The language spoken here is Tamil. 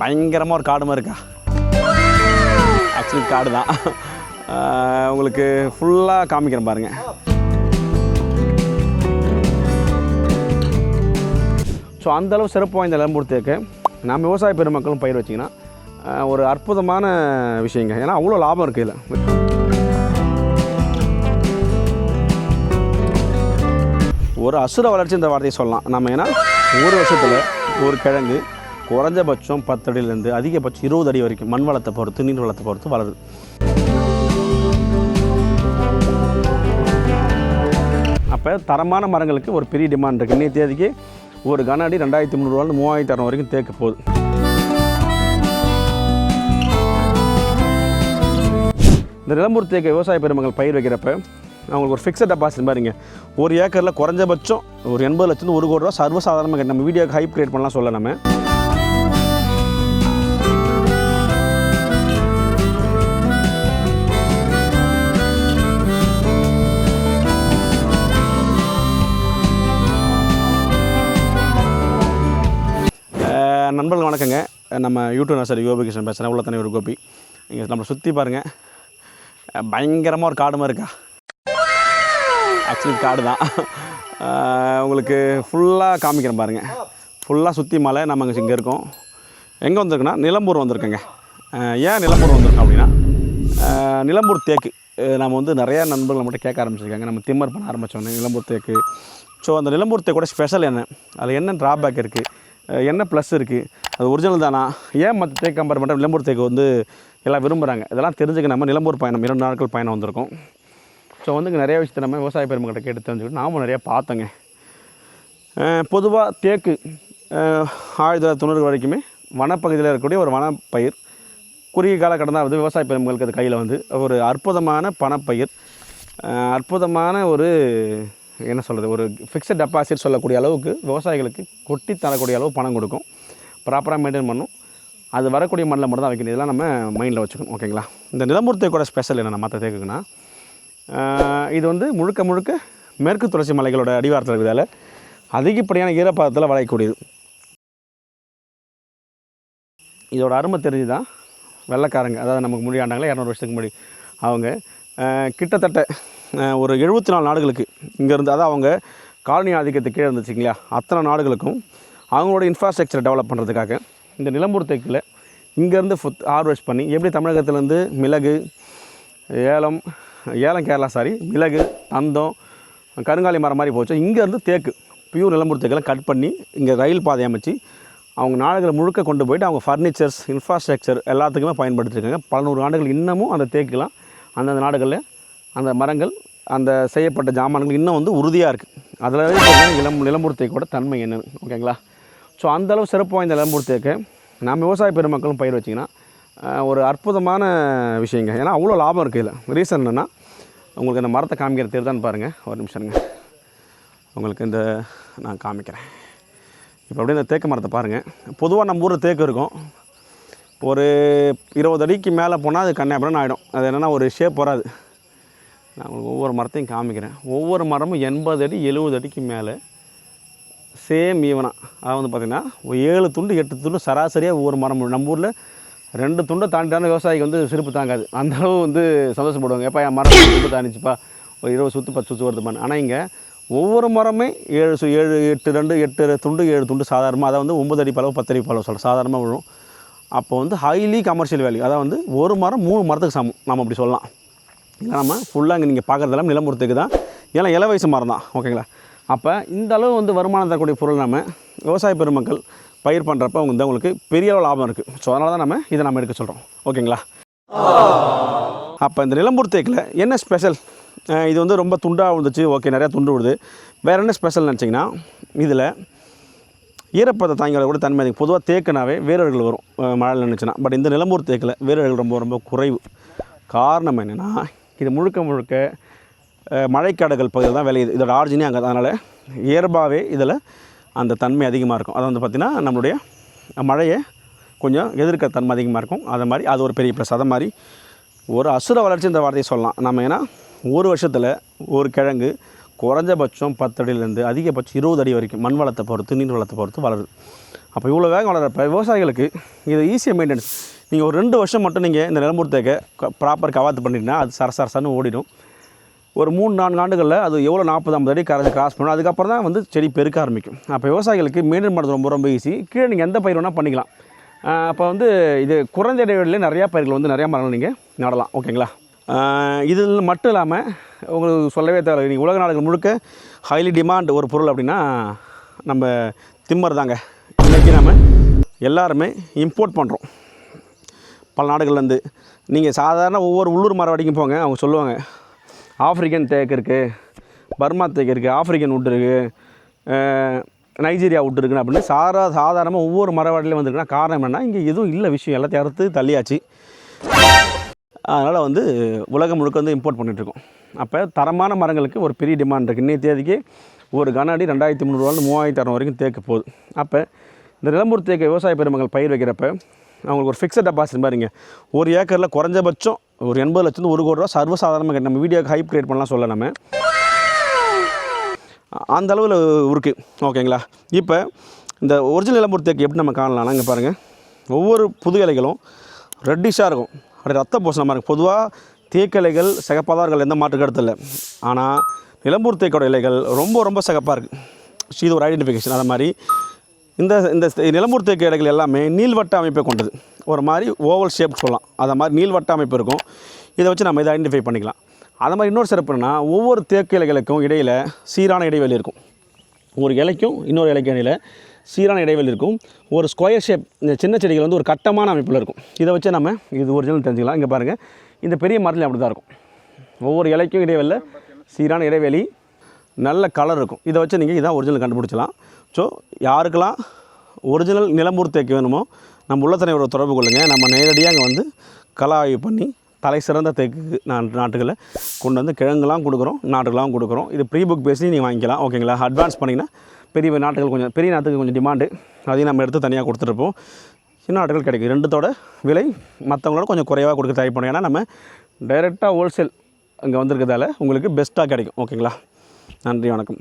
பயங்கரமாக ஒரு காடு மாதிரி இருக்கா? ஆக்சுவலி காடு தான் உங்களுக்கு ஃபுல்லாக காமிக்கிறேன் பாருங்கள் ஸோ அந்தளவு சிறப்பு வாய்ந்த நிலம்பூர் தேக்கு நம்ம விவசாய பெருமக்களும் பயிர் வச்சிங்கன்னா ஒரு அற்புதமான விஷயங்க. ஏன்னா அவ்வளோ லாபம் இருக்குது இதில். ஒரு அசுர வளர்ச்சி இந்த வார்த்தையை சொல்லலாம். நம்ம ஏன்னா ஒரு வருஷத்தில் ஒரு கிழங்கு குறைஞ்சபட்சம் பத்து அடியிலேருந்து அதிகபட்சம் இருபது அடி வரைக்கும் மண் வளத்தை பொறுத்து நீர் வளத்தை பொறுத்து வளருது. அப்போ தரமான மரங்களுக்கு ஒரு பெரிய டிமாண்ட் இருக்குது இன்னைய தேதிக்கு ஒரு கன அடி ரெண்டாயிரத்தி முந்நூறுவாலேருந்து மூவாயிரத்தி அறநூறு வரைக்கும் தேக்கு போகுது. இந்த நிலம்பூர் தேக்கு விவசாய பெருமக்கள் பயிர் வைக்கிறப்ப அவங்களுக்கு ஒரு ஃபிக்ஸட் டெபாசிட் பாருங்க. ஒரு ஏக்கரில் குறைஞ்சபட்சம் ஒரு எண்பது லட்சம் ஒரு கோடி ரூபா சர்வசாதாரணமாக நம்ம வீடியோக்கு ஹைப் கிரியேட் பண்ணலாம் சொல்ல நம்ம நண்பர்கள் வணக்கங்க. நம்ம யூடியூப் நர்சரி கோபிகிருஷ்ணன் பேசுகிறேன் உள்ள தனி ஒரு கோபி. இங்கே நம்மளை சுற்றி பாருங்கள் பயங்கரமாக ஒரு காடு மாதிரி இருக்கா? ஆக்சுவலி காடு தான். உங்களுக்கு ஃபுல்லாக காமிக்கிறேன் பாருங்கள் ஃபுல்லாக சுற்றி மலை நம்ம இங்கே இருக்கோம். எங்கே வந்திருக்குன்னா நிலம்பூர் வந்திருக்கோங்க. ஏன் நிலம்பூர் வந்திருக்கோம் அப்படின்னா நிலம்பூர் தேக்கு. நம்ம வந்து நிறையா நண்பர்கள் நம்மகிட்ட கேட்க ஆரம்பிச்சிருக்காங்க. நம்ம திம்மர் பண்ண ஆரம்பித்தோன்னே நிலம்பூர் தேக்கு. ஸோ அந்த நிலம்பூர் தேக்கோட ஸ்பெஷல் என்ன? அதில் என்ன ட்ராபேக் இருக்குது என்ன ப்ளஸ் இருக்குது அது ஒரிஜினல் தானா? ஏன் மற்ற தேக்கு கம்பேர் பண்ணுற நிலம்பூர் தேக்கு வந்து எல்லாம் விரும்புகிறாங்க இதெல்லாம் தெரிஞ்சுக்க நம்ம நிலம்பூர் பயணம் இரண்டு நாட்கள் பயணம் வந்திருக்கோம். ஸோ வந்து நிறைய விஷயத்தை நம்ம விவசாய பெருமக்கிட்ட கேட்டு தெரிஞ்சுக்கிட்டு நாமும் நிறையா பார்த்தோங்க. பொதுவாக தேக்கு ஆயிரத்தி தொள்ளாயிரத்தி தொண்ணூறு வரைக்குமே வனப்பகுதியில் இருக்கக்கூடிய ஒரு வனப்பயிர். குறுகிய கால கடந்தால் வந்து விவசாய பெருமக்களுக்கு அது கையில் வந்து. ஒரு அற்புதமான பணப்பயிர். அற்புதமான ஒரு என்ன சொல்கிறது ஒரு ஃபிக்ஸட் டெபாசிட் சொல்லக்கூடிய அளவுக்கு விவசாயிகளுக்கு கொட்டி தரக்கூடிய அளவு பணம் கொடுக்கும். ப்ராப்பராக மெயின்டைன் பண்ணும். அது வரக்கூடிய மண்ணில் மட்டும் தான் வைக்கணும். இதெல்லாம் நம்ம மைண்டில் வச்சுக்கணும். ஓகேங்களா இந்த நிலம்பூர் தேக்கோட ஸ்பெஷல் என்ன மற்ற தேக்குக்குன்னா இது வந்து முழுக்க முழுக்க மேற்கு தொடர்ச்சி மலைகளோட அடிவாரத்தில் இருக்கிறதால அதிகப்படியான ஈரப்பதத்தில் வளையக்கூடியது. இதோட அருமை தெரிஞ்சு தான் வெள்ளைக்காரங்க அதாவது நமக்கு முடியாண்டாங்களே இரநூறு வருஷத்துக்கு முன்னாடி அவங்க கிட்டத்தட்ட ஒரு எழுபத்தி நாலு நாடுகளுக்கு இங்கேருந்து அதாவது அவங்க காலனி ஆதிக்கத்துக்கு கீழே இருந்துச்சுங்களா அத்தனை நாடுகளுக்கும் அவங்களோட இன்ஃப்ராஸ்ட்ரக்சரை டெவலப் பண்ணுறதுக்காக இந்த நிலம்பூர் தேக்கில் இங்கேருந்து ஃபுத் ஹார்வெஸ்ட் பண்ணி எப்படி தமிழகத்துலேருந்து மிளகு ஏலம் ஏலம் கேரளா சாரி மிளகு தந்தம் கருங்காலி மரம் மாதிரி போச்சு. இங்கேருந்து தேக்கு பியூர் நிலம்பூர் தேக்கெல்லாம் கட் பண்ணி இங்கே ரயில் பாதை அமைச்சு அவங்க நாடுகளை முழுக்க கொண்டு போயிட்டு அவங்க ஃபர்னிச்சர்ஸ் இன்ஃப்ராஸ்ட்ரக்சர் எல்லாத்துக்குமே பயன்படுத்திருக்காங்க. பல நூறு ஆண்டுகள் இன்னமும் அந்த தேக்குலாம் அந்தந்த நாடுகளில் அந்த மரங்கள் அந்த செய்யப்பட்ட ஜாமான்கள் இன்னும் வந்து உறுதியாக இருக்குது அதில் நிலம் நிலம்பூர் தேக்கோட தன்மை என்னன்னு ஓகேங்களா? ஸோ அந்தளவு சிறப்பு வாய்ந்த நிலம்பூர் தேக்கை நம்ம விவசாய பெருமக்களும் பயிர் வச்சிங்கன்னா ஒரு அற்புதமான விஷயங்க. ஏன்னா அவ்வளோ லாபம் இருக்குது இதில். ரீசன் என்னென்னா உங்களுக்கு இந்த மரத்தை காமிக்கிற தான் பாருங்கள் ஒரு நிமிஷங்க உங்களுக்கு இந்த நான் காமிக்கிறேன். இப்போ அப்படியே இந்த தேக்கு மரத்தை பாருங்கள் பொதுவாக நம்ம ஊரில் தேக்கு இருக்கும். ஒரு இருபது அடிக்கு மேலே போனால் அது கன்னியாபுரம் ஆகிடும் அது என்னென்னா ஒரு ஷேப் வராது. நான் உங்களுக்கு ஒவ்வொரு மரத்தையும் காமிக்கிறேன். ஒவ்வொரு மரமும் எண்பது அடி எழுபது அடிக்கு மேலே. சேம் ஈவனாக அதாவது வந்து பார்த்திங்கன்னா ஏழு துண்டு எட்டு துண்டு சராசரியாக ஒவ்வொரு மரம். நம்ம ஊரில் ரெண்டு துண்டை தாண்டிட்டான விவசாயிக்கு வந்து சிரிப்பு தாங்காது. அந்தளவு வந்து சந்தோஷப்படுவாங்க. எப்போ என் மரம் ரெண்டு துண்டு தாண்டிச்சுப்பா. ஒரு இருபது சுற்று பத்து சுற்று வருதுப்பான்னு ஆனால் இங்கே ஒவ்வொரு மரமே ஏழு சு ஏழு எட்டு ரெண்டு எட்டு துண்டு ஏழு துண்டு சாதாரணமாக அதை வந்து ஒம்பது அடி பளவு பத்து அடி பளவு சொல்கிறேன் சாதாரணமாக விழும். அப்போ வந்து ஹைலி கமர்ஷியல் வேல்யூ அதாவது வந்து ஒரு மரம் மூணு மரத்துக்கு சமம். நம்ம அப்படி சொல்லலாம். இல்லை நம்ம ஃபுல்லாக இங்கே நீங்கள் பார்க்குறதெல்லாம் நிலமுறத்துக்கு தான். ஏன்னா இள வயசு மரம் தான். ஓகேங்களா அப்போ இந்த அளவு வந்து வருமானம் தரக்கூடிய பொருள் நம்ம விவசாய பெருமக்கள் பயிர் பண்ணுறப்ப அவங்க வந்து அவங்களுக்கு பெரிய அளவு லாபம் இருக்குது ஸோ அதனால தான் நம்ம இதை நம்ம எடுக்க சொல்கிறோம் ஓகேங்களா அப்போ இந்த நிலம்பூர் தேக்கில் என்ன ஸ்பெஷல் இது வந்து ரொம்ப துண்டாக விழுந்துச்சு. ஓகே நிறையா துண்டு விடுது வேறு என்ன ஸ்பெஷல் நினச்சிங்கன்னா இதில் ஈரப்பத தாங்கியோட கூட தன்மை அதிகம். பொதுவாக தேக்குனாவே வேரர்கள் வரும். மழை மழையில் நினச்சுன்னா பட் இந்த நிலம்பூர் தேக்கில் வேரர்கள் ரொம்ப ரொம்ப குறைவு. காரணம் என்னென்னா இது முழுக்க முழுக்க மழைக்காடுகள் பகுதியில் தான் விளையுது. இதோட ஆர்ஜினே அங்கே அதனால் இயல்பாகவே இதில் அந்த தன்மை அதிகமாக இருக்கும். அதை வந்து பார்த்திங்கன்னா நம்மளுடைய மழையை கொஞ்சம் எதிர்க்க தன்மை அதிகமாக இருக்கும். அது மாதிரி அது ஒரு பெரிய ப்ளஸ் அதை மாதிரி ஒரு அசுர வளர்ச்சி இந்த வார்த்தையை சொல்லலாம். நம்ம ஏன்னா ஒரு வருஷத்தில் ஒரு கிழங்கு குறைஞ்சபட்சம் பத்து அடியிலேருந்து அதிகபட்சம் இருபது அடி வரைக்கும் மண் வளத்தை பொறுத்து நீர் வளத்தை பொறுத்து வளருது. அப்போ இவ்வளோ வேகம் வளர்கிறப்ப விவசாயிகளுக்கு இது ஈஸியாக மெயின்டெனன்ஸ் நீங்கள் ஒரு ரெண்டு வருஷம் மட்டும் நீங்கள் இந்த நிலம்பூர் தேக்க ப்ராப்பர் கவாத்து பண்ணிட்டீங்கன்னா அது சரசரசன்னு ஓடிடும். ஒரு மூணு நான்கு ஆண்டுகளில் அது எவ்வளோ நாற்பது ஐம்பது அடி கரை கிராஸ் பண்ணும் அதுக்கப்புறம் தான் வந்து செடி பெருக்க ஆரம்பிக்கும். அப்போ விவசாயிகளுக்கு மெயின்டைன் பண்ணுறது ரொம்ப ரொம்ப ஈஸி கீழே நீங்கள் எந்த பயிர் வேணால் பண்ணிக்கலாம். அப்போ வந்து இது குறைந்த இடைவெளியில் நிறையா பயிர்கள் வந்து நிறையா மரங்கள் நீங்கள் நடலாம். ஓகேங்களா? இது இதில் மட்டும் இல்லாமல் உங்களுக்கு சொல்லவே தேவை நீங்கள் உலக நாடுகள் முழுக்க ஹைலி டிமாண்ட் ஒரு பொருள் அப்படின்னா நம்ம திம்மர் தாங்க. இன்றைக்கி நம்ம எல்லாருமே இம்போர்ட் பண்ணுறோம் பல நாடுகள்லேருந்து நீங்கள் சாதாரண ஒவ்வொரு உள்ளூர் மரவாடிக்கும் போங்க அவங்க சொல்லுவாங்க ஆஃப்ரிக்கன் தேக்கு இருக்குது பர்மா தேக்கு இருக்குது ஆஃப்ரிக்கன் வுட் இருக்குது நைஜீரியா விட்டு இருக்குன்னு அப்படின்னு சாரா சாதாரணமாக ஒவ்வொரு மரவாடிலையும் வந்துருக்குன்னா காரணம் என்னென்னா இங்கே எதுவும் இல்லை விஷயம். எல்லாத்தையும் அறுத்து தள்ளியாச்சு. அதனால் வந்து உலகம் முழுக்க வந்து இம்போர்ட் பண்ணிகிட்ருக்கோம் அப்போ தரமான மரங்களுக்கு ஒரு பெரிய டிமாண்ட் இருக்குது இன்றைய தேதிக்கு ஒரு கன அடி ரெண்டாயிரத்தி முந்நூறுவாலேருந்து மூவாயிரத்தி அறநூறு வரைக்கும் தேக்கு போகுது. அப்போ இந்த நிலம்பூர் தேக்கு விவசாய பெருமக்கள் பயிர் வைக்கிறப்ப அவங்களுக்கு ஒரு ஃபிக்ஸட் டெபாசிட் பாருங்க. ஒரு ஏக்கரில் குறைஞ்சபட்சம் ஒரு எண்பது லட்சம் ஒரு கோடி ரூபா சர்வசாதாரணமாக நம்ம வீடியோக்கு ஹைப் க்ரியேட் பண்ணலாம் சொல்ல நம்ம. அந்த அளவில் இருக்குது ஓகேங்களா? இப்போ இந்த ஒரிஜினல் நிலம்பூர் தேக்கு எப்படி நம்ம காணலாம்னா இங்கே பாருங்கள் ஒவ்வொரு புது இலைகளும் ரெட்டிஷாக இருக்கும். அப்படி ரத்த பூசணமாக இருக்குது பொதுவாக தேக்கிளைகள் சிகப்பாக தான் எந்த மாற்று கருத்து இல்லை ஆனால் நிலம்பூர் தேக்கோட இலைகள் ரொம்ப ரொம்ப சிகப்பாக இருக்குது இது ஒரு ஐடென்டிஃபிகேஷன் அது மாதிரி இந்த இந்த நிலம்பூர் தேக்கு இலைகள் எல்லாமே நீள்வட்ட அமைப்பை கொண்டது. ஒரு மாதிரி ஓவல் ஷேப் சொல்லலாம். அதை மாதிரி நீள்வட்ட அமைப்பு இருக்கும். இதை வச்சு நம்ம இதை ஐடென்டிஃபை பண்ணிக்கலாம். அது மாதிரி இன்னொரு சிறப்பு என்னன்னா ஒவ்வொரு தேக்கு இலைகளுக்கும் இடையில் சீரான இடைவெளி இருக்கும். ஒரு இலைக்கும் இன்னொரு இலைக்கும் இடையில் சீரான இடைவெளி இருக்கும். ஒரு ஸ்கொயர் ஷேப் இந்த சின்ன செடிகள் வந்து ஒரு கட்டமான அமைப்பில் இருக்கும். இதை வச்சு நம்ம இது ஒரிஜினல் தெரிஞ்சுக்கலாம். இங்கே பாருங்கள் இந்த பெரிய மரத்தில் அப்படி தான் இருக்கும். ஒவ்வொரு இலைக்கும் இடைவெளியில் சீரான இடைவெளி நல்ல கலர் இருக்கும். இதை வச்சு நீங்கள் இதான் ஒரிஜினல் கண்டுபிடிச்சலாம் ஸோ யாருக்கெல்லாம் ஒரிஜினல் நிலம்பூர் தேக்கு வேணுமோ நம்ம உள்ளத்தனையோட தொடர்பு கொள்ளுங்கள் நம்ம நேரடியாக அங்கே வந்து கல ஆய்வு பண்ணி தலை சிறந்த தேக்கு நா- நாட்டுகளை கொண்டு வந்து கிழங்குலாம் கொடுக்குறோம் நாட்டுகளாகவும் கொடுக்குறோம். இது ப்ரீ புக் பேசி நீங்கள் வாங்கிக்கலாம். ஓகேங்களா அட்வான்ஸ் பண்ணிங்கன்னா பெரிய நாட்டுகள் கொஞ்சம் பெரிய நாட்டுக்கு கொஞ்சம் டிமாண்டு அதையும் நம்ம எடுத்து தனியாக கொடுத்துருப்போம் சின்ன நாட்டுகள் கிடைக்கும் ரெண்டுத்தோட விலை மற்றவங்களோட கொஞ்சம் குறைவாக கொடுக்க ட்ரை பண்ணோம். ஏன்னா நம்ம டைரெக்டாக ஹோல்சேல் அங்கே வந்திருக்கிறதால உங்களுக்கு பெஸ்ட்டாக கிடைக்கும். ஓகேங்களா நன்றி வணக்கம்.